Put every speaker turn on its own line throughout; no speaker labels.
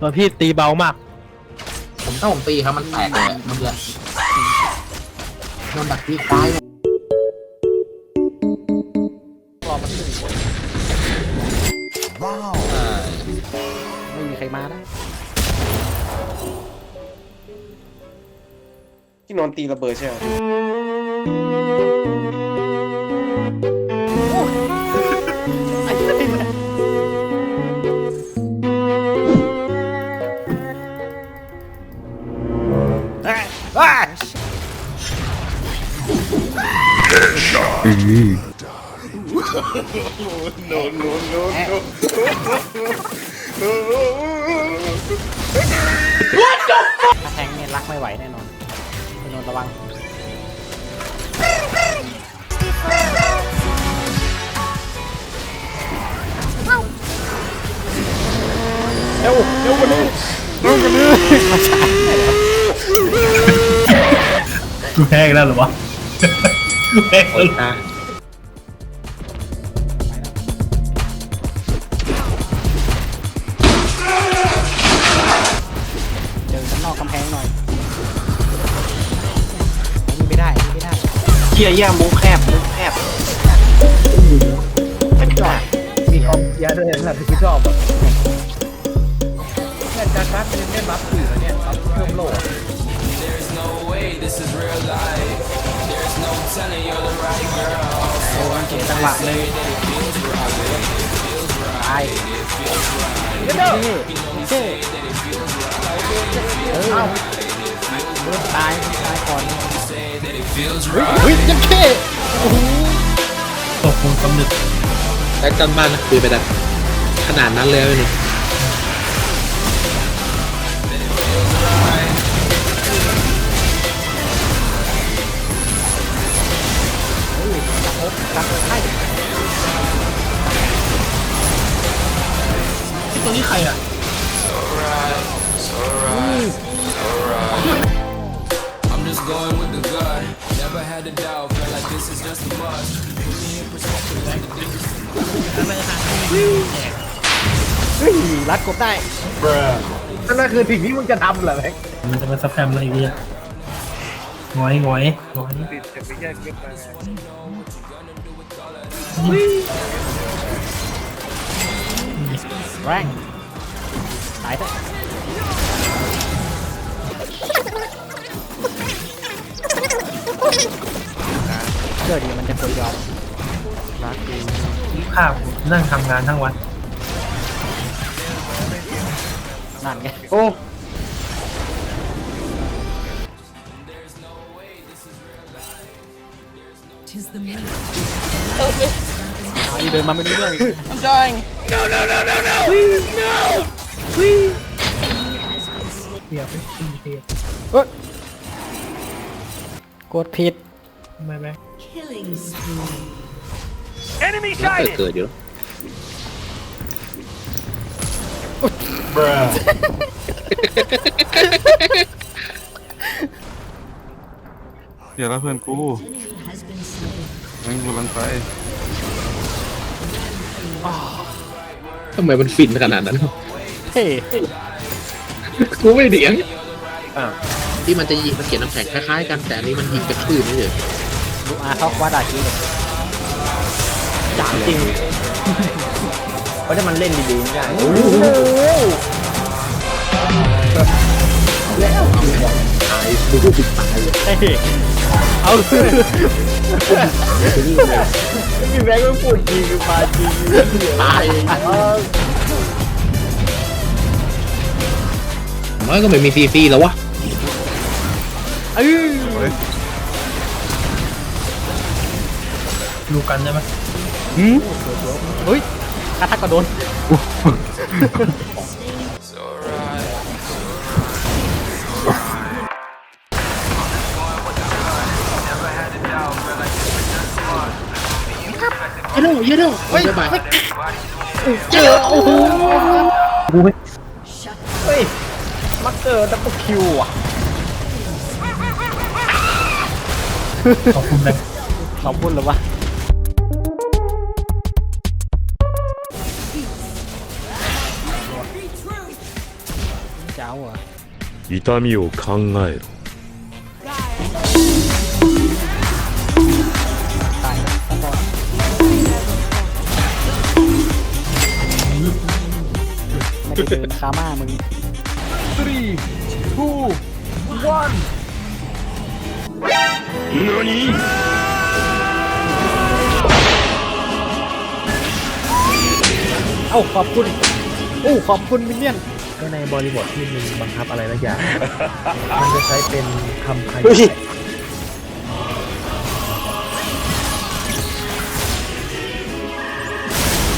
โดนพี่ตีเบามาก
ผมถ้าผมตีครับมันแตกเลยเมื่อกี้โดนดักตีควายเนี่ย
ไม่มีใครมานะ
ที่นอนตีระเบิดใช่ไหม
ถ้าแทงเนี่ยรักไม่ไหวแน่นอนไปนนท์ระวัง เร็วเร็วกว่านี้เร็วกว่านี้มาช้าเลย
กูแพ้อีกแล้วเหรอวะ แพ้อีกแล้วเหรอ
นะ
เดินข้างนอกกำแพงหน่อยนี่ไม่ได้นี่ไม่ได้
เชี่ยแย่มุ้งแคบมุ้งแคบ
มีคอมเยอะด้วยนะที่ชอบอะ ยเก๋
จังหวะเลยตายเย้เย้เออโดนตายตายก่อนเฮ้ยยังเท่
ตกคงกำนึก
แต่กันบ้านนะคือไปแบบขนาดนั้นเลยเนี่ย
จับให้
ตรงนี้ใครอะ
I'm just going with the gut. Never had a doubt, felt like this is just a must.
เฮ้ยรัดกบได้
นั่นคือสิ่งที่มึงจะทำเหรอแม็ก
มันจะมาสแปมอะไรอีกเนี่ย งอยงอยงอย
ติดจะไปแยกเก็บมาไง
แรงตายเถอะเชื่อดีมันจะเคยยอมรักดี
ภาพนั่งทำงานทั้งวัน
นั่นไง
โอ้
อ้เดินมาไม่รู้เรื่องอีก
เดี๋ยวไปตีเตีย
เอ้ยกดผิด
ทำไมแม่
Killing spree.
เกิดเกิดอยู่แล้ว
เดี๋ยวแล้วเพื่อนกู
Has been slain.
งั้นกูกำลังไป
ทำไมมันฟินขนาดนั้น
เท่
กูไม่เถียงที่มันจะยิงมันเขียนน้ำแข็งคล้ายๆกันแต่อันนี้มันยิงกระทืบไม่เฉย
ดูอาเขาว่าดาคีเลย
จางจริงเพราะถ้ามันเล่นดีๆไม่ได้
ตายดูผู้ปิดตายเลย
เท่เอา
มีแม็กก็พูดจริงมาจริง
ตายมันก็ไม่มีซีซีแล้ววะ
เอ้ย
ดูกันได้ไหม
เฮ้ยกระทักกระโดน
เยอะเยอะเยอะเฮ้ยบาย
เจอโอ้โห
เฮ้ยมักเตอร์ดับเบิลคิวอ่ะ
ขอบคุณแม่
ขอบคุณเลยวะ เจ้าเหรอ่ะ
痛みを考えろ
ไม่ได้เดินคาม่ามึง
three two one
เอ้าขอบคุณโอ้ขอบคุณมินเนี่ยน
ก็ในบริบทที่มันบังคับอะไรสักอย่าง มันจะใช้เป็นคำไทย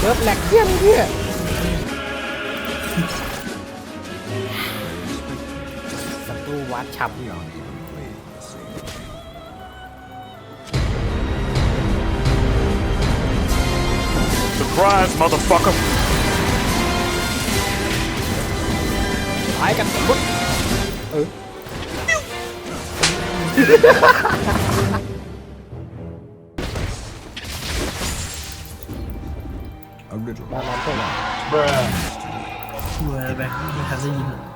เลิฟแหลกเพี้ยนเพี้ยศั ตรูวัดฉับเหรอ
Surprise motherfucker
ตายกันหมดเออบาลานซ์ตก
ช่วยแบงค์ไม่ทันได้ยิน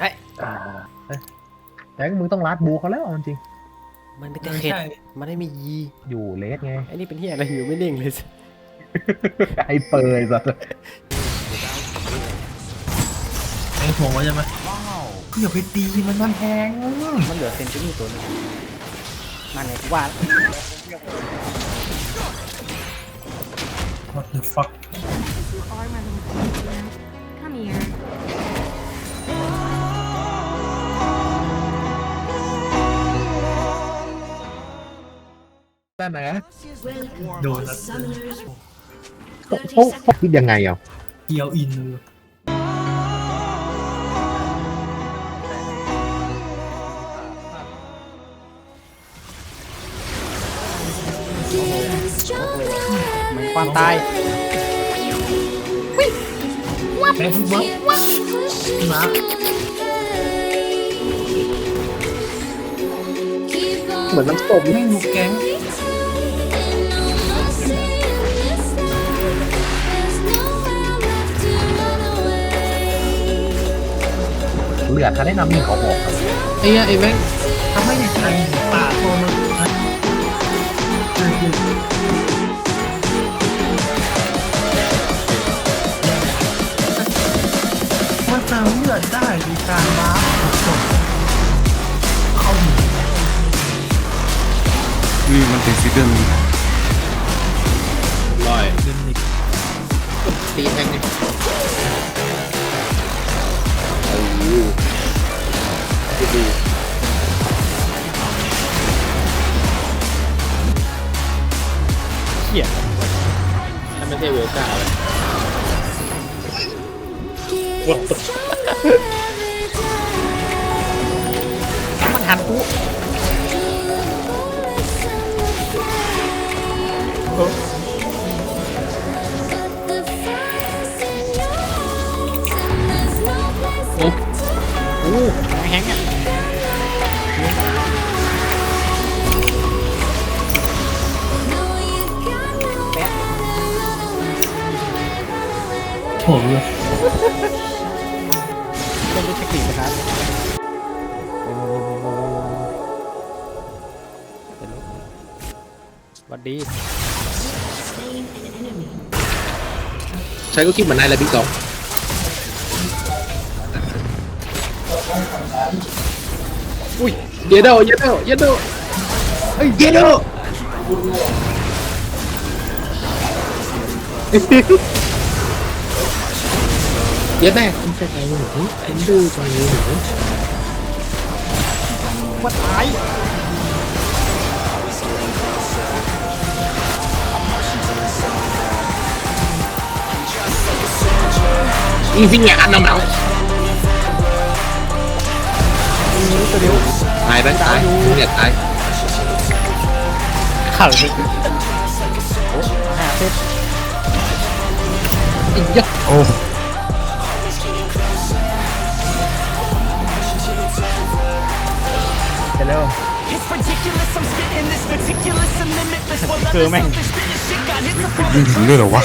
อ่าเอ้ยแบงค์มึงต้องลัดบูเขาแล้วเอาจริง
มันไม่ได้
ไม่
เข็ด
ใช่
มันไม่มียี
อยู่เลสไง
ไอ้นี่เป็นที่อะไรอยู่ไม่นิ่งเลยสิ
ไอ้เปยสัส
แบงค์ห่วงไว้ใช่ไหมอย่าไปตีมันมันแพง
มันเหลือเซนตินี่ตัวหนึงมาไหนกูว่า
วัดเดอะฟัก
You are my little prisoner. Come here.
นั่นนะ
Welcome
โดน
to
แล้ว
Summoner's
เขาเขาคิดยังไงอะ
เกียวอินเลย
เหมือนความตาย
แบงค์ฟุตบอลมา
เหมือนน้ำตก
แม่งลูกแก๊ง
เหลือทันได้นำหนึ่งเขาออกครับ
ไอ้เหี้ยไอ้แม่ง
ทำให้ในไทยป่าโทรมา ดได้ในการบ้าสดเข้าหนี
นี่มันเป็นซิกเกิล
ลอย
เดินหนี
ตีแทงเนี่ยดี
เหี้ย
ถ้าไม่ใช่เวลก้าเลย What the
มันหันกูอู้แฮงอะ
โถ
วัสดี
ใช้ก็คิดเหมือนนายแหละพี่สองอุ้ยเยโดเยโดเยโดเฮ้ยเยโดเยแม่คุณจะไงหนูคุณดูตรงนี้หนู
ว่าตาย
อีฟิงแงอันน้ำหนาว
นิ้วตัวเดียว
ตายไปตายมึงอยากตาย
เข่าดิโอ้ห้าเซต
อีกเยอะ
โอ้
เจะ
เร็ว
It's ridiculous, I'm spitting this ridiculous and limitless While
Thưa
others
mày.
out there spitting shit got hits of bullets
ยิงถึงด้วยเหรอวะ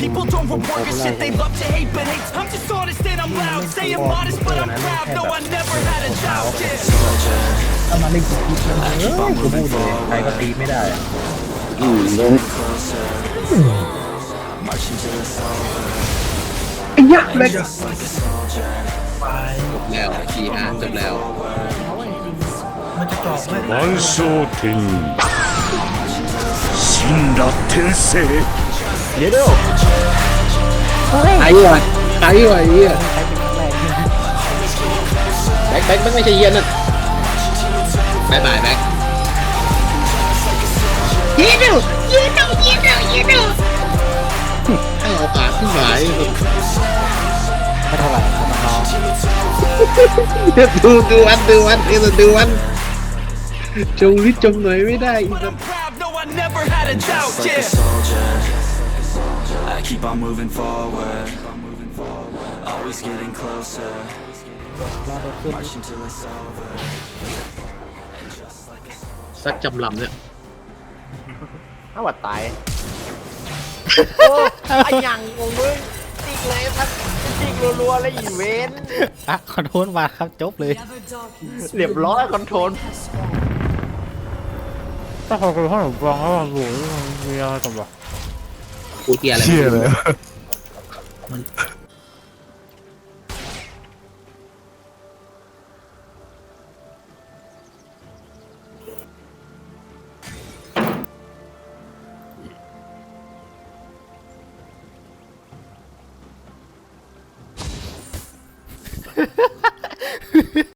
people don't reward the shit they love to hate But hate, I'm just honest and I'm loud Saying modest but I'm proud No, I never had a doubt yeah.
ถ้ามาเล่นกูคิดมันเอ้ยกูพูดเลยใครก็ตีไม่ได้อะ
แล้วทีฮะจบแล้ว
มันจะจอกไหม
万象天に死んだ天聖
เดี๋ยวเดี๋ยว
ไอ้วะไอ้วะไอ้เหี้ยแบ็คแบ็คแบ็คไม่ใช่เหี้ยนั่นบายบายแบ็คยีดูยีดูยีดูยีดูให้เอาปากขึ้นหมาย
ไม่เท่าไหร่ก็มันน้อง
ดูดูวันดูวันเอ็มดูวันจงลิจงหน่อยไม่ได้อีก
But I'm proud, no, I never had a doubt
like a
yeah.
soldier. I keep on moving forward. Always getting closer. Marching till it's over.
สักจำลำเนี่ย
ถ้าว่าตายไอ้ยังงงมึงจิกเลยพัดจิกรัวๆแล้วอีเวน
อะขอโทษมาครับจบเลย
เรียบร้อยคอนโทรล
ถ้าพอเป็นขนมปังแล้วมันรู้มันมีอะไรกับวะ
กูเกียร์อะไร
เชี่ยเลย
เ